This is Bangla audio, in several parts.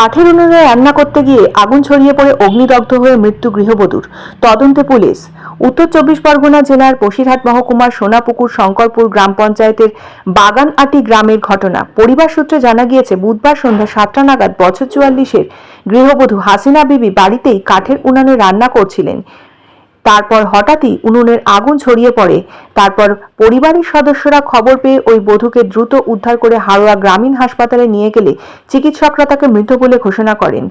কাঠের উনুনে রান্না করতে গিয়ে আগুন ছড়িয়ে পড়ে অগ্নিদগ্ধ হয়ে মৃত্যু গৃহবধূর। তদন্তে পুলিশ। উত্তর চব্বিশ পরগনা জেলার বসিরহাট মহকুমার সোনাপুকুর শঙ্করপুর গ্রাম পঞ্চায়েতের বাগান আটি গ্রামের ঘটনা। পরিবার সূত্রে জানা গিয়েছে, বুধবার সন্ধ্যা সাতটা নাগাদ বছর চুয়াল্লিশের গৃহবধূ হাসিনা বিবি বাড়িতেই কাঠের উনানে রান্না করছিলেন। তারপর হঠাৎই উনুনের আগুন ছড়িয়ে পড়ে। তারপর পরিবারের সদস্যরা খবর পেয়ে ওই বধূকে দ্রুত উদ্ধার করে হাড়োয়া গ্রামীণ হাসপাতালে নিয়ে গেলে চিকিৎসকরা তাকে মৃত বলে ঘোষণা করেন।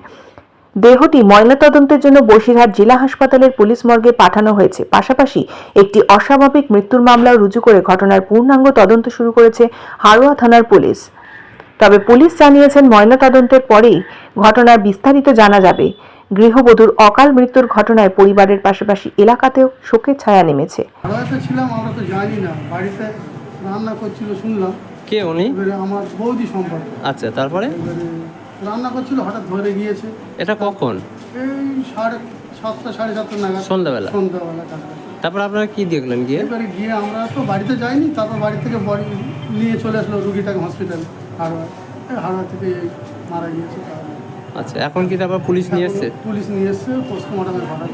দেহটি ময়নাতদন্তের জন্য বসিরহাট জেলা হাসপাতালের পুলিশ মর্গে পাঠানো হয়েছে। পাশাপাশি একটি অস্বাভাবিক মৃত্যুর মামলা রুজু করে ঘটনার পূর্ণাঙ্গ তদন্ত শুরু করেছে হাড়োয়া থানার পুলিশ। তবে পুলিশ জানিয়েছেন ময়নাতদন্তের পরেই ঘটনার বিস্তারিত জানা যাবে। গৃহবধূর অকাল মৃত্যুর ঘটনায় পরিবারের পাশাপাশি এলাকাতেও শোকের ছায়া নেমেছে। ছিলাম আমরা তো জানি না। বাড়িতে রান্না করছিল শুনলাম। কে উনি? আমার বৌদি সম্পর্ক। আচ্ছা তারপরে? রান্না করছিল হঠাৎ ধরে গিয়েছে। এটা কখন? এই সাড়ে সাতটা সাড়ে সাতটা নাগাদ। সন্ধ্যাবেলা। সন্ধ্যাবেলা তারপর। আপনারা কি দেখলেন গিয়ে? এবারে গিয়ে আমরা তো বাড়িতে যাইনি তারপর বাড়ি থেকে বডি নিয়ে চলে আসলো রুগীটাকে হসপিটাল হাড়োয়া এই থেকে মারা গিয়েছে আচ্ছা এখন কি তারপর পুলিশ নিয়ে এসছে? পুলিশ নিয়ে এসছে পোস্টমর্টমের ভাড়া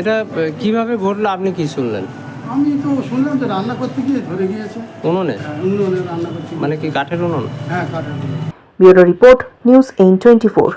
এটা কীভাবে ঘটলো আপনি কি শুনলেন? আমি তো শুনলাম যে রান্না করতে গিয়ে ধরে গিয়েছে। উনুনে? হ্যাঁ, উনুনে রান্না করতে মানে কি কাঠের উনুন? হ্যাঁ কাঠের উনুন। ব্যুরো রিপোর্ট নিউজ এইন টোয়েন্টি ফোর।